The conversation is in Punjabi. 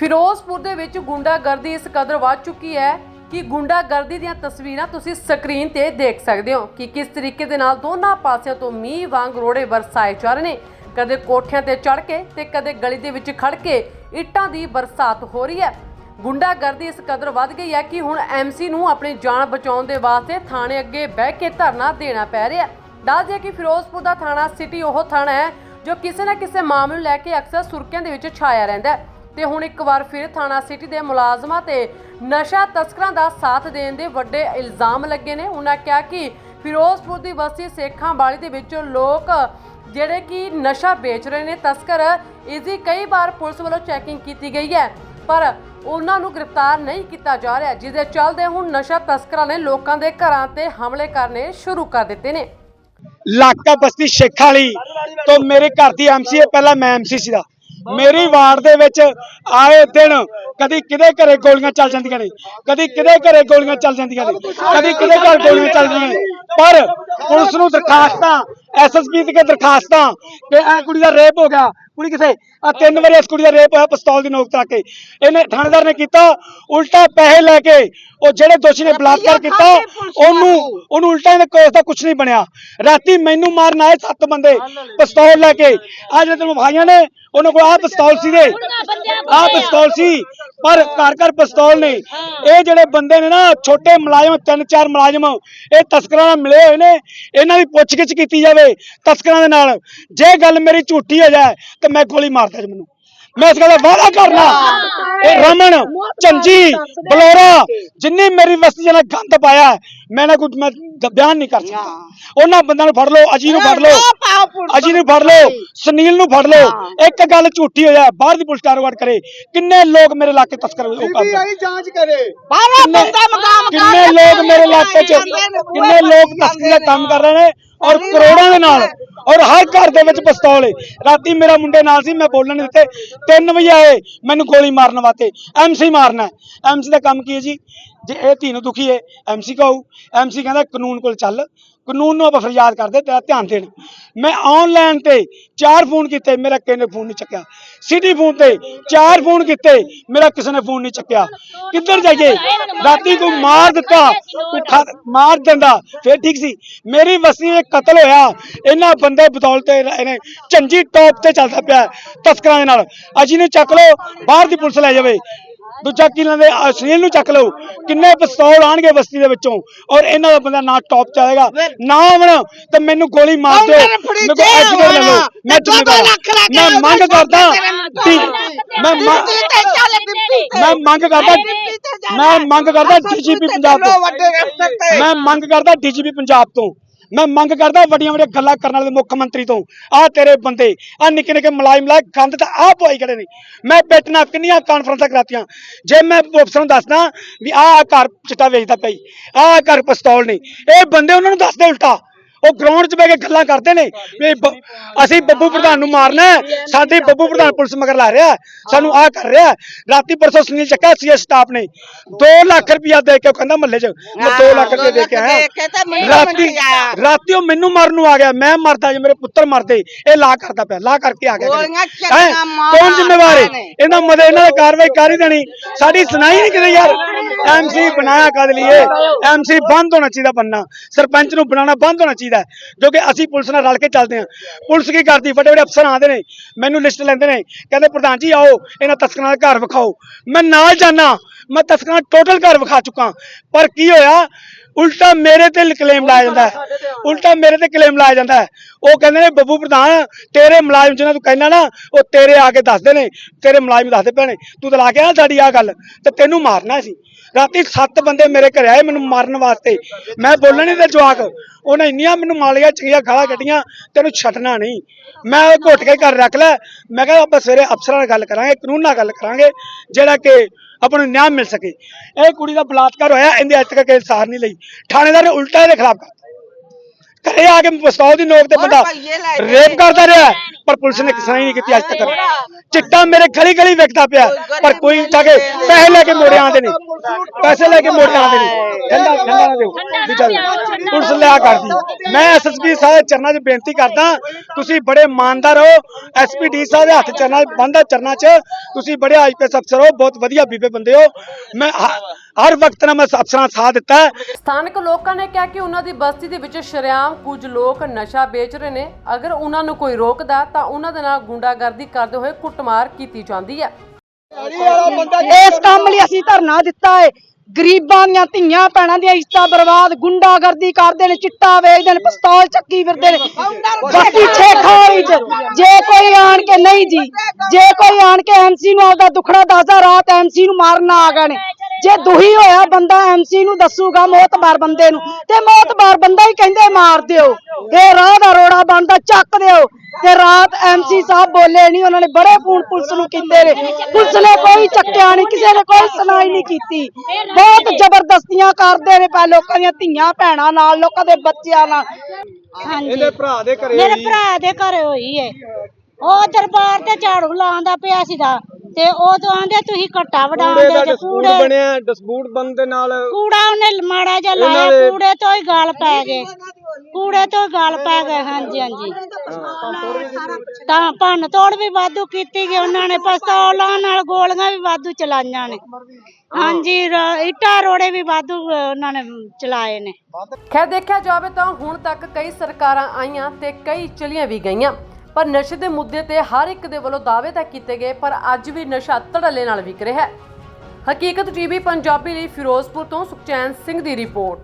ਫਿਰੋਜ਼ਪੁਰ ਦੇ ਵਿੱਚ ਗੁੰਡਾਗਰਦੀ ਇਸ ਕਦਰ ਵੱਧ ਚੁੱਕੀ ਹੈ ਕਿ ਗੁੰਡਾਗਰਦੀ ਦੀਆਂ ਤਸਵੀਰਾਂ ਤੁਸੀਂ ਸਕਰੀਨ ਤੇ ਦੇਖ ਸਕਦੇ ਹੋ ਕਿ ਕਿਸ ਤਰੀਕੇ ਦੇ ਨਾਲ ਦੋਨਾਂ ਪਾਸਿਆਂ ਤੋਂ ਮੀਂਹ ਵਾਂਗ ਰੋੜੇ ਵਰਸਾਏ ਜਾ ਰਹੇ ਨੇ। ਕਦੇ ਕੋਠਿਆਂ ਤੇ ਚੜ ਕੇ ਤੇ ਕਦੇ ਗਲੀ ਦੇ ਵਿੱਚ ਖੜ ਕੇ ਇੱਟਾਂ ਦੀ ਬਰਸਾਤ ਹੋ ਰਹੀ ਹੈ। ਗੁੰਡਾਗਰਦੀ ਇਸ ਕਦਰ ਵੱਧ ਗਈ ਹੈ ਕਿ ਹੁਣ ਐਮਸੀ ਨੂੰ ਆਪਣੀ ਜਾਨ ਬਚਾਉਣ ਦੇ ਵਾਸਤੇ ਥਾਣੇ ਅੱਗੇ ਬਹਿ ਕੇ ਧਰਨਾ ਦੇਣਾ ਪੈ ਰਿਹਾ ਹੈ। ਦੱਸ ਦਈਏ ਕਿ ਫਿਰੋਜ਼ਪੁਰ ਦਾ ਥਾਣਾ ਸਿਟੀ ਉਹ ਥਾਣਾ ਹੈ ਜੋ ਕਿਸੇ ਨਾ ਕਿਸੇ ਮਾਮਲੇ ਨੂੰ ਲੈ ਕੇ ਅਕਸਰ ਸੁਰਖੀਆਂ ਦੇ ਵਿੱਚ ਛਾਇਆ ਰਹਿੰਦਾ ਹੈ। ਤੇ ਹੁਣ ਇੱਕ ਵਾਰ ਫਿਰ ਥਾਣਾ ਸਿਟੀ ਦੇ ਮੁਲਾਜ਼ਮਾਂ ਤੇ ਨਸ਼ਾ ਤਸਕਰਾਂ ਦਾ ਸਾਥ ਦੇਣ ਦੇ ਵੱਡੇ ਇਲਜ਼ਾਮ ਲੱਗੇ ਨੇ। ਉਹਨਾਂ ਕਿਹਾ ਕਿ ਫਿਰੋਜ਼ਪੁਰ ਦੀ ਬਸਤੀ ਸੇਖਾਂ ਵਾਲੀ ਦੇ ਵਿੱਚ ਲੋਕ ਜਿਹੜੇ ਕਿ ਨਸ਼ਾ ਵੇਚ ਰਹੇ ਨੇ, ਤਸਕਰ ਇਸ ਦੀ ਕਈ ਵਾਰ ਪੁਲਿਸ ਵੱਲੋਂ ਚੈਕਿੰਗ ਕੀਤੀ ਗਈ ਹੈ, ਪਰ ਉਹਨਾਂ ਨੂੰ ਗ੍ਰਿਫਤਾਰ ਨਹੀਂ ਕੀਤਾ ਜਾ ਰਿਹਾ ਜਿਸ ਦੇ ਚੱਲਦੇ ਹੁਣ ਨਸ਼ਾ ਤਸਕਰਾਂ ਨੇ ਲੋਕਾਂ ਦੇ ਘਰਾਂ ਤੇ ਹਮਲੇ ਕਰਨੇ ਸ਼ੁਰੂ ਕਰ ਦਿੱਤੇ ਨੇ। ਇਲਾਕਾ ਬਸਤੀ ਸ਼ੇਖਾਂ ਤੋਂ ਮੇਰੇ ਘਰ ਦੀ ਐਮਸੀ ਹੈ ਪਹਿਲਾਂ ਮੈਂ ਐਮਸੀ ਸੀਗਾ। ਮੇਰੀ ਵਾਰਡ ਦੇ ਵਿੱਚ ਆਏ ਦਿਨ ਕਦੀ ਕਿਹਦੇ ਘਰੇ ਗੋਲੀਆਂ ਚੱਲ ਜਾਂਦੀਆਂ ਨੇ? ਕਦੀ ਕਿਹਦੇ ਘਰੇ ਗੋਲੀਆਂ ਚੱਲ ਜਾਂਦੀਆਂ ਨੇ? ਕਦੀ ਕਿਹਦੇ ਘਰ ਗੋਲੀਆਂ ਚੱਲਦੀਆਂ ਨੇ? ਪਰ ਪੁਲਿਸ ਨੂੰ ਦਰਖਾਸਤਾਂ ਐਸਐਸਪੀ ਦੇ ਦਰਖਾਸਤਾਂ ਕਿ ਇਹ ਕੁੜੀ ਦਾ ਰੇਪ ਹੋ ਗਿਆ। ਕੁੜੀ ਕਿਥੇ? ਆ ਤਿੰਨ ਵਾਰੀ ਇਸ ਕੁੜੀ ਦਾ ਰੇਪ ਹੋਇਆ ਪਿਸਤੌਲ ਦੀ ਨੋਕ ਤੇ ਆ ਕੇ। ਇਹਨੇ ਥਾਣੇਦਾਰ ਨੇ ਕੀਤਾ ਉਲਟਾ ਪੈਸੇ ਲੈ ਕੇ ਉਹ ਜਿਹੜੇ ਦੋਸ਼ੀ ਨੇ ਬਲਾਤਕਾਰ ਕੀਤਾ ਉਹਨੂੰ ਉਹਨੂੰ ਉਲਟਾ ਇਹਨੇ ਕੋਸ ਦਾ ਕੁਝ ਨਹੀਂ ਬਣਿਆ। ਰਾਤੀ ਮੈਨੂੰ ਮਾਰਨ ਆਏ ਸੱਤ ਬੰਦੇ ਪਿਸਤੌਲ ਲੈ ਕੇ। ਆ ਜਿਹੜੇ ਤੈਨੂੰ ਭਾਈਆਂ ਨੇ ਉਹਨਾਂ ਕੋਲ ਆ ਪਿਸਤੌਲ ਸੀ ਦੇ ਆ ਪਿਸਤੌਲ ਸੀ। ਪਰ ਘਰ ਘਰ ਪਿਸਤੌਲ ਨੇ ਇਹ ਜਿਹੜੇ ਬੰਦੇ ਨੇ ਨਾ ਛੋਟੇ ਮੁਲਾਜ਼ਮ ਤਿੰਨ ਚਾਰ ਮੁਲਾਜ਼ਮ ਇਹ ਤਸਕਰਾਂ ਨਾਲ ਮਿਲੇ ਹੋਏ ਨੇ। ਇਹਨਾਂ ਦੀ ਪੁੱਛਗਿੱਛ ਕੀਤੀ ਜਾਵੇ ਤਸਕਰਾਂ ਦੇ ਨਾਲ। ਜੇ ਗੱਲ ਮੇਰੀ ਝੂਠੀ ਹੋ ਜਾਏ ਤੇ ਮੈਂ ਗੋਲੀ ਮਾਰਦਾ ਜੀ ਮੈਨੂੰ। ਮੈਂ ਇਸ ਗੱਲ ਦਾ ਵਾਅਦਾ ਕਰਨਾ। ਇਹ ਰਮਨ ਚੰਜੀ ਬਲੋਰਾ ਜਿੰਨੀ ਮੇਰੀ ਵਸਤੀ ਜਨਾ ਗੰਦ ਪਾਇਆ ਹੈ, ਮੈਂ ਨਾ ਕੁਝ ਮੈਂ ਬਿਆਨ ਨਹੀਂ ਕਰ ਸਕਦਾ। ਉਹਨਾਂ ਬੰਦਿਆਂ ਨੂੰ ਫੜ ਲਓ ਅਜੀ ਨੂੰ ਫੜ ਲਓ ਅਜੀ ਨੂੰ ਫੜ ਲਓ ਸੁਨੀਲ ਨੂੰ ਫੜ ਲਓ। ਇੱਕ ਗੱਲ ਝੂਠੀ ਹੋ ਜਾਏ ਬਾਹਰ ਦੀ ਪੁਲਿਸ ਕਾਰਵਾਈ ਕਰੇ। ਕਿੰਨੇ ਲੋਕ ਮੇਰੇ ਇਲਾਕੇ ਤਸਕਰ ਉਹ ਕਰਦੇ ਆਈ ਜਾਂਚ ਕਰੇ। ਬਾਹਰੋਂ ਬੰਦਾ ਮਕਾਮ ਕਿੰਨੇ ਲੋਕ ਮੇਰੇ ਇਲਾਕੇ 'ਚ ਕਿੰਨੇ ਲੋਕ ਤਸਕਰੀ ਦਾ ਕੰਮ ਕਰ ਰਹੇ ਨੇ ਔਰ ਕਰੋੜਾਂ ਦੇ ਨਾਲ ਔਰ ਹਰ ਘਰ ਦੇ ਵਿੱਚ ਪਿਸਤੌਲ ਏ ਰਾਤੀ ਮੇਰਾ ਮੁੰਡੇ ਨਾਲ ਸੀ, ਮੈਂ ਬੋਲਣ ਨਹੀਂ ਦਿੱਤੇ। 3 ਵਜੇ ਆਏ, ਮੈਨੂੰ ਗੋਲੀ ਮਾਰਨ ਵਾਸਤੇ। ਐਮਸੀ ਮਾਰਨਾ ਐਮਸੀ ਦਾ ਕੰਮ ਕੀ ਹੈ ਜੀ? ਜੇ ਇਹ ਧੀ ਨੂੰ ਦੁਖੀ ਏ ਐਮਸੀ ਕਹੂ। ਐਮਸੀ ਕਹਿੰਦਾ ਕਾਨੂੰਨ ਕੋਲ ਚੱਲ। ਕਾਨੂੰਨ ਨੂੰ ਆਪਾਂ ਫਰਿਆਦ ਕਰਦੇ ਤੇਰਾ ਧਿਆਨ ਦੇਣ। ਮੈਂ ਆਨਲਾਈਨ ਤੇ ਚਾਰ ਫੋਨ ਕੀਤੇ, ਮੇਰਾ ਕਿਸੇ ਨੇ ਫੋਨ ਨਹੀਂ ਚੱਕਿਆ। ਸਿਟੀ ਫੋਨ ਤੇ ਚਾਰ ਫੋਨ ਕੀਤੇ, ਮੇਰਾ ਕਿਸੇ ਨੇ ਫੋਨ ਨਹੀਂ ਚੱਕਿਆ। ਕਿੱਧਰ ਜਾਈਏ? ਰਾਤੀ ਕੋਈ ਮਾਰ ਦਿੱਤਾ, ਕੋਈ ਮਾਰ ਦਿੰਦਾ, ਫੇਰ ਠੀਕ ਸੀ। ਮੇਰੀ ਵਸਤੀ ਵਿੱਚ ਕਤਲ ਹੋਇਆ। ਇਹਨਾਂ ਬੰਦੇ ਬਦੌਲਤ ਇਹਨੇ ਝੰਜੀ ਟੌਪ ਤੇ ਚੱਲਦਾ ਪਿਆ ਤਸਕਰਾਂ ਦੇ ਨਾਲ। ਅਜੀ ਨੂੰ ਚੱਕ ਲਓ, ਬਾਹਰ ਦੀ ਪੁਲਿਸ ਲੈ ਜਾਵੇ। ਦੂਜਾ ਕੀ ਲੈਂਦੇ ਸੁਨੀਲ ਨੂੰ ਚੱਕ ਲਓ। ਕਿੰਨੇ ਪਿਸਤੌਲ ਆਣਗੇ ਬਸਤੀ ਦੇ ਵਿੱਚੋਂ? ਔਰ ਇਹਨਾਂ ਦਾ ਬੰਦਾ ਨਾ ਟੌਪ ਚਾਹੇਗਾ ਨਾ ਆਵਣ ਤੇ ਮੈਨੂੰ ਗੋਲੀ ਮਾਰ ਦਿਓ। ਮੇਰੇ ਕੋਲ ਲੈ ਲਓ। ਮੈਂ ਜ਼ਿੰਮੇਵਾਰ ਮੈਂ ਮੰਗ ਕਰਦਾ। ਮੈਂ। ਮੈਂ ਮੰਗ ਕਰਦਾ। ਮੈਂ ਮੰਗ ਕਰਦਾ ਡੀਜੀਪੀ ਪੰਜਾਬ ਤੇ। ਮੈਂ ਮੰਗ ਕਰਦਾ ਡੀਜੀਪੀ ਪੰਜਾਬ ਤੋਂ। ਮੈਂ ਮੰਗ ਕਰਦਾ ਵੱਡੀਆਂ ਵੱਡੀਆਂ ਗੱਲਾਂ ਕਰਨ ਵਾਲੇ ਮੁੱਖ ਮੰਤਰੀ ਤੋਂ। ਆ ਤੇਰੇ ਬੰਦੇ ਆ ਨਿੱਕੇ ਨਿੱਕੇ ਮਲਾਈ ਮਲਾਈ ਗੰਦ ਤਾਂ ਆ ਪਵਾਈ ਖੜੇ ਨੇ। ਮੈਂ ਬੈਠਣਾ ਕਿੰਨੀਆਂ ਕਾਨਫਰੰਸਾਂ ਕਰਾਤੀਆਂ। ਜੇ ਮੈਂ ਅਫਸਰਾਂ ਨੂੰ ਦੱਸਦਾ ਵੀ ਆਹ ਘਰ ਚਿੱਟਾ ਵੇਚਦਾ ਪਈ ਆਹ ਘਰ ਪਿਸਤੌਲ ਨੇ। ਇਹ ਬੰਦੇ ਉਹਨਾਂ ਨੂੰ ਦੱਸਦੇ ਉਲਟਾ। ਉਹ ਗਰਾਊਂਡ 'ਚ ਬਹਿ ਕੇ ਗੱਲਾਂ ਕਰਦੇ ਨੇ ਵੀ ਬ- ਅਸੀਂ ਬੱਬੂ ਪ੍ਰਧਾਨ ਨੂੰ ਮਾਰਨਾ ਹੈ, ਸਾਡੀ ਬੱਬੂ ਪ੍ਰਧਾਨ ਪੁਲਿਸ ਮਗਰ ਲਾ ਰਿਹਾ ਹੈ, ਸਾਨੂੰ ਆਹ ਕਰ ਰਿਹਾ ਹੈ। ਰਾਤੀ ਪਰਸੋਂ ਸੁਨੀਲ ਚੱਕਾ ਸੀ ਸਟਾਫ ਨੇ 2 ਲੱਖ ਰੁਪਇਆ ਦੇ ਕੇ ਉਹ ਕਹਿੰਦਾ ਮਹੱਲੇ 'ਚ ਮੈਂ 2 ਲੱਖ ਰੁਪਇਆ ਦੇ ਕੇ ਆਇਆ ਰਾਤੀ। ਰਾਤੀ ਉਹ ਮੈਨੂੰ ਮਾਰਨ ਨੂੰ ਆ ਗਿਆ ਮੈਂ ਮਰਦਾ ਜੇ ਮੇਰੇ ਪੁੱਤਰ ਮਰਦੇ ਇਹ ਲਾ ਕਰਦਾ ਪਿਆ ਲਾ ਕਰਕੇ ਆ ਗਿਆ ਗੋਲੀਆਂ ਘਰੇ। ਹੈਂ? ਕੌਣ ਜ਼ਿੰਮੇਵਾਰ ਹੈ ਨੇ। ਇਹਨਾਂ ਮਦੇ ਇਹਨਾਂ ਦੀ ਕਾਰਵਾਈ ਕਰ ਹੀ ਦੇਣੀ ਸਾਡੀ ਸੁਣਾਈ ਨਹੀਂ ਕਿਤੇ ਯਾਰ ਐਮਸੀ ਬਣਾਇਆ ਕਦ ਲਈਏ ਐਮਸੀ ਬੰਦ ਹੋਣਾ ਚਾਹੀਦਾ ਬੰਨਾ। ਸਰਪੰਚ ਨੂੰ ਬਣਾਉਣਾ ਬੰਦ ਹੋਣਾ ਚਾਹੀਦਾ ਜੋ ਕਿ ਅਸੀਂ ਪੁਲਿਸ ਨਾਲ ਰਲ ਕੇ ਚੱਲਦੇ ਹਾਂ। ਪੁਲਿਸ ਕੀ ਕਰਦੀ? ਵੱਡੇ ਵੱਡੇ ਅਫਸਰ ਆਉਂਦੇ ਨੇ, ਮੈਨੂੰ ਲਿਸਟ ਲੈਂਦੇ ਨੇ। ਕਹਿੰਦੇ, ਪ੍ਰਧਾਨ ਜੀ, ਆਓ, ਇਹਨਾਂ ਤਸਕਰਾਂ ਦਾ ਘਰ ਵਿਖਾਓ। ਮੈਂ ਨਾਲ ਜਾਣਾ ਮੈਂ ਤਸਕਰਾਂ ਟੋਟਲ ਘਰ ਵਿਖਾ ਚੁੱਕਾ। ਪਰ ਕੀ ਹੋਇਆ? ਉਲਟਾ ਮੇਰੇ ਤੇ ਕਲੇਮ ਲਾਇਆ ਜਾਂਦਾ ਹੈ। ਉਲਟਾ ਮੇਰੇ ਤੇ ਕਲੇਮ ਲਾਇਆ ਜਾਂਦਾ ਹੈ। ਉਹ ਕਹਿੰਦੇ ਨੇ, ਬੱਬੂ ਪ੍ਰਧਾਨ, ਤੇਰੇ ਮੁਲਾਜ਼ਮ ਜਿਹਨਾਂ ਤੂੰ ਕਹਿੰਦਾ ਨਾ, ਉਹ ਤੇਰੇ ਆ ਕੇ ਦੱਸਦੇ ਨੇ। ਤੇਰੇ ਮੁਲਾਜ਼ਮ ਦੱਸਦੇ ਪੈਣੇ ਤੂੰ ਤਾਂ ਲਾ ਕੇ ਆ ਸਾਡੀ ਆ ਗੱਲ। ਤੇ ਤੈਨੂੰ ਮਾਰਨਾ ਸੀ ਰਾਤੀ ਸੱਤ ਬੰਦੇ ਮੇਰੇ ਘਰੇ ਆਏ ਮੈਨੂੰ ਮਾਰਨ ਵਾਸਤੇ। ਮੈਂ ਬੋਲਣ ਨਹੀਂ ਤੇ ਜਵਾਕ। ਉਹਨੇ ਇੰਨੀਆਂ ਮੈਨੂੰ ਮਾਲੀਆਂ ਚੰਗੀਆਂ ਗਾਲਾਂ ਕੱਢੀਆਂ, ਤੈਨੂੰ ਛੱਡਣਾ ਨਹੀਂ। ਮੈਂ ਉਹ ਘੁੱਟ ਕੇ ਘਰ ਰੱਖ ਲੈ ਮੈਂ ਕਿਹਾ ਆਪਾਂ ਸਵੇਰੇ ਅਫਸਰਾਂ ਨਾਲ ਗੱਲ ਕਰਾਂਗੇ, ਕਾਨੂੰਨ ਨਾਲ ਗੱਲ ਕਰਾਂਗੇ, ਜਿਹੜਾ ਕਿ ਆਪਾਂ ਨੂੰ ਨਿਆਂ ਮਿਲ ਸਕੇ। ਇਹ ਕੁੜੀ ਦਾ ਬਲਾਤਕਾਰ ਹੋਇਆ, ਇਹਦੇ ਅੱਜ ਤੱਕ ਕਿਸੇ ਸਾਰ ਨਹੀਂ ਲਈ। ਥਾਣੇਦਾਰ ਉਲਟਾ ਇਹਦੇ ਖਿਲਾਫ ਘਰੇ ਆ ਕੇ ਪਿਸਤੌਲ ਦੀ ਨੋਕ ਤੇ ਬੰਦਾ ਰੇਪ ਕਰਦਾ ਰਿਹਾ ਪਰ ਪੁਲਿਸ ਨੇ ਕਿਸੇ ਨਹੀਂ ਕੀਤੀ ਅੱਜ ਤੱਕ। ਚਿੱਟਾ ਮੇਰੇ ਗਲੀ ਗਲੀ ਵਿਕਦਾ ਪਿਆ ਪਰ ਕੋਈ ਜਾ ਕੇ ਪੈਸੇ ਲੈ ਕੇ ਮੋੜੇ ਆਉਂਦੇ ਨੇ ਪੈਸੇ ਲੈ ਕੇ ਮੋੜੇ ਆਉਂਦੇ ਨੇ ਠੰਡਾ ਠੰਡਾ ਨਾ ਦਿਓ। ਵੀ ਚੱਲ ਪੁਲਿਸ ਲਿਆ ਕਰਦੀ। ਮੈਂ ਐਸਐਸਪੀ ਸਾਹਿਬ ਦੇ ਚਰਨਾਂ 'ਚ ਬੇਨਤੀ ਕਰਦਾ ਤੁਸੀਂ ਬੜੇ ਇਮਾਨਦਾਰ ਹੋ। ਐਸਪੀਡੀ ਸਾਹਿਬ ਦੇ ਹੱਥ ਚਰਨਾਂ ਬੰਦਾ ਚਰਨਾਂ 'ਚ। ਤੁਸੀਂ ਬੜੇ ਆਈਪੀਐਸ ਅਫਸਰ ਹੋ ਬਹੁਤ ਵਧੀਆ ਬੀਬੇ ਬੰਦੇ ਹੋ। ਮੈਂ ਹਰ ਵਕਤ ਨਾਲ ਮੈਂ ਅਫਸਰਾਂ ਸਾਥ ਦਿੱਤਾ ਹੈ। ਸਥਾਨਕ ਲੋਕਾਂ ਨੇ ਕਿਹਾ ਕਿ ਉਹਨਾਂ ਦੀ ਬਸਤੀ ਦੇ ਵਿੱਚ ਸ਼ਰੇਆਮ ਕੁਝ ਲੋਕ ਨਸ਼ਾ ਵੇਚ ਰਹੇ ਨੇ। ਅਗਰ ਉਹਨਾਂ ਨੂੰ ਕੋਈ ਰੋਕਦਾ ਤਾਂ ਉਹਨਾਂ ਦੇ ਨਾਲ ਗੁੰਡਾਗਰਦੀ ਕਰਦੇ ਹੋਏ ਕੁੱਟਮਾਰ ਕੀਤੀ ਜਾਂਦੀ ਹੈ। ਇਸ ਕੰਮ ਲਈ ਅਸੀਂ ਧਰਨਾ ਦਿੱਤਾ ਹੈ। ਗਰੀਬਾਂ ਦੀਆਂ ਧੀਆਂ ਭੈਣਾਂ ਦੀਆਂ ਇੱਜ਼ਤਾਂ ਬਰਬਾਦ, ਗੁੰਡਾਗਰਦੀ ਕਰਦੇ ਨੇ, ਚਿੱਟਾ ਵੇਚਦੇ ਨੇ, ਪਿਸਤੌਲ ਚੱਕੀ ਫਿਰਦੇ ਨੇ। ਬਸਤੀ ਛੇਖਾਲੀ ਚ, ਜੇ ਕੋਈ ਆਣ ਕੇ ਨਹੀਂ ਜੀ, ਜੇ ਕੋਈ ਆਣ ਕੇ ਐਮਸੀ ਨੂੰ ਆਪਦਾ ਦੁਖੜਾ ਦੱਸਦਾ, ਰਾਤ ਐਮਸੀ ਨੂੰ ਮਾਰਨ ਆ ਗਏ ਨੇ। ਜੇ ਦੁਹੀ ਹੋਇਆ ਬੰਦਾ ਐਮਸੀ ਨੂੰ ਦੱਸੂਗਾ ਮੋਤਬਾਰ ਬੰਦੇ ਨੂੰ, ਤੇ ਮੋਤਬਾਰ ਬੰਦਾ ਹੀ ਕਹਿੰਦੇ ਮਾਰ ਦਿਓ। ਇਹ ਰਾਹ ਦਾ ਰੋੜਾ ਬਣਦਾ, ਚੱਕ ਦਿਓ। ਤੇ ਰਾਤ ਐਮਸੀ ਸਾਹਿਬ ਬੋਲੇ ਨਹੀਂ ਉਹਨਾਂ ਨੇ ਬੜੇ ਫੋਨ ਪੁਲਿਸ ਨੂੰ ਕੀਤੇ ਨੇ। ਪੁਲਿਸ ਨੇ ਕੋਈ ਚੱਕਿਆ ਨਹੀਂ ਕਿਸੇ ਨੇ ਕੋਈ ਸੁਣਾਈ ਨਹੀਂ ਕੀਤੀ। ਬਹੁਤ ਜ਼ਬਰਦਸਤੀਆਂ ਕਰਦੇ ਨੇ ਪਾ ਲੋਕਾਂ ਦੀਆਂ ਧੀਆਂ ਭੈਣਾਂ ਨਾਲ ਲੋਕਾਂ ਦੇ ਬੱਚਿਆਂ ਨਾਲ। ਹਾਂਜੀ। ਭਰਾ ਦੇ ਘਰੇ ਮੇਰੇ ਭਰਾ ਦੇ ਘਰੇ ਹੋਈ ਏ। ਉਹ ਦਰਬਾਰ ਤੇ ਝਾੜੂ ਲਾਉਂਦਾ ਪਿਆ ਸੀਗਾ। ਤੇ ਉਹ ਤੋਂ ਆਂਦੇ ਤੁਸੀਂ ਘੱਟਾ ਵਡਾਉਂਦੇ ਤੇ ਕੂੜੇ ਬਣਿਆ ਡਿਸਪੂਟ ਬੰਦ ਦੇ ਨਾਲ ਕੂੜਾ ਉਹਨੇ ਮਾੜਾ ਜਿਹਾ ਲਾਇਆ ਕੂੜੇ ਤੋਂ ਹੀ ਗਲ ਪੈ ਗਏ। ਕੂੜੇ ਤੋਂ ਹੀ ਗਲ ਪੈ ਗਏ ਹਾਂਜੀ ਹਾਂਜੀ। ਤਾਂ ਭੰਨ ਤੋੜ ਵੀ ਵਾਧੂ ਕੀਤੀ ਗਈ ਉਹਨਾਂ ਨੇ ਪਿਸਤੌਲਾਂ ਨਾਲ ਗੋਲੀਆਂ ਵੀ ਵਾਧੂ ਚਲਾਈਆਂ ਨੇ। ਹਾਂਜੀ ਰ- ਇੱਟਾਂ ਰੋੜੇ ਵੀ ਵਾਧੂ ਅਹ, ਉਹਨਾਂ ਨੇ ਚਲਾਏ ਨੇ। ਖੈਰ ਦੇਖਿਆ ਜਾਵੇ ਤਾਂ ਹੁਣ ਤੱਕ ਕਈ ਸਰਕਾਰਾਂ ਆਈਆਂ ਤੇ ਕਈ ਚਲੀਆਂ ਵੀ ਗਈਆਂ। ਪਰ ਨਸ਼ੇ ਦੇ ਮੁੱਦੇ ਤੇ ਹਰ ਇੱਕ ਦੇ ਵੱਲੋਂ ਦਾਅਵੇ ਤਾਂ ਕੀਤੇ ਗਏ, ਪਰ ਅੱਜ ਵੀ ਨਸ਼ਾ ਧੜੱਲੇ ਨਾਲ ਵਿਕ ਰਿਹਾ ਹੈ। ਹਕੀਕਤ ਟੀਵੀ ਪੰਜਾਬੀ ਲਈ ਫਿਰੋਜ਼ਪੁਰ ਤੋਂ ਸੁਖਚੈਨ ਸਿੰਘ ਦੀ ਰਿਪੋਰਟ।